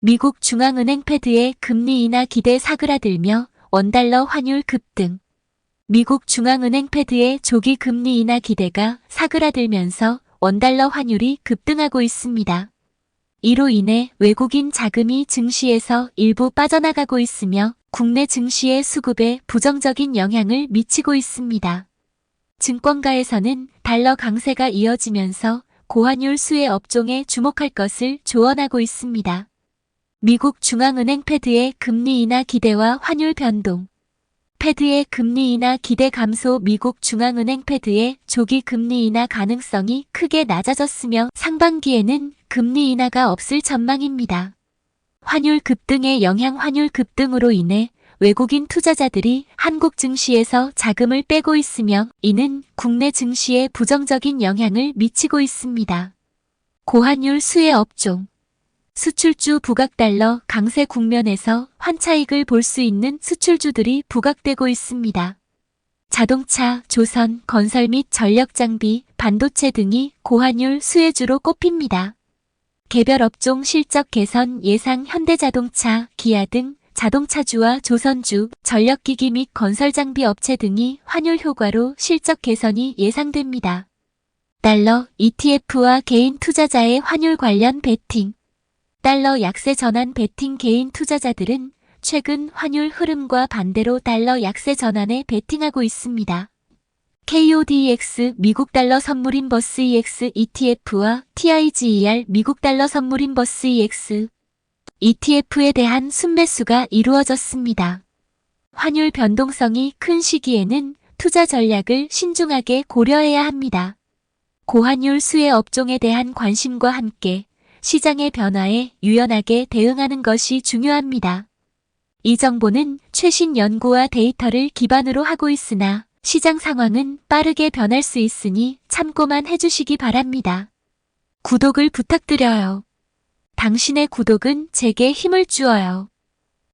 미국 중앙은행 패드의 금리 인하 기대 사그라들며 원달러 환율 급등. 미국 중앙은행 패드의 조기 금리 인하 기대가 사그라들면서 원달러 환율이 급등하고 있습니다. 이로 인해 외국인 자금이 증시에서 일부 빠져나가고 있으며 국내 증시의 수급에 부정적인 영향을 미치고 있습니다. 증권가에서는 달러 강세가 이어지면서 고환율 수혜 업종에 주목할 것을 조언하고 있습니다. 미국 중앙은행 패드의 금리 인하 기대와 환율 변동. 패드의 금리 인하 기대 감소 미국 중앙은행 패드의 조기 금리 인하 가능성이 크게 낮아졌으며 상반기에는 금리 인하가 없을 전망입니다. 환율 급등의 영향 환율 급등으로 인해 외국인 투자자들이 한국 증시에서 자금을 빼고 있으며 이는 국내 증시에 부정적인 영향을 미치고 있습니다. 고환율 수혜 업종 수출주 부각달러 강세 국면에서 환차익을 볼 수 있는 수출주들이 부각되고 있습니다. 자동차, 조선, 건설 및 전력장비, 반도체 등이 고환율 수혜주로 꼽힙니다. 개별 업종 실적 개선 예상 현대자동차, 기아 등 자동차주와 조선주, 전력기기 및 건설장비 업체 등이 환율 효과로 실적 개선이 예상됩니다. 달러, ETF와 개인 투자자의 환율 관련 베팅 달러 약세 전환 베팅 개인 투자자들은 최근 환율 흐름과 반대로 달러 약세 전환에 베팅하고 있습니다. KODX 미국 달러 선물 인 버스 EX ETF와 TIGER 미국 달러 선물 인 버스 EX ETF에 대한 순매수가 이루어졌습니다. 환율 변동성이 큰 시기에는 투자 전략을 신중하게 고려해야 합니다. 고환율 수혜 업종에 대한 관심과 함께 시장의 변화에 유연하게 대응하는 것이 중요합니다. 이 정보는 최신 연구와 데이터를 기반으로 하고 있으나 시장 상황은 빠르게 변할 수 있으니 참고만 해주시기 바랍니다. 구독을 부탁드려요. 당신의 구독은 제게 힘을 주어요.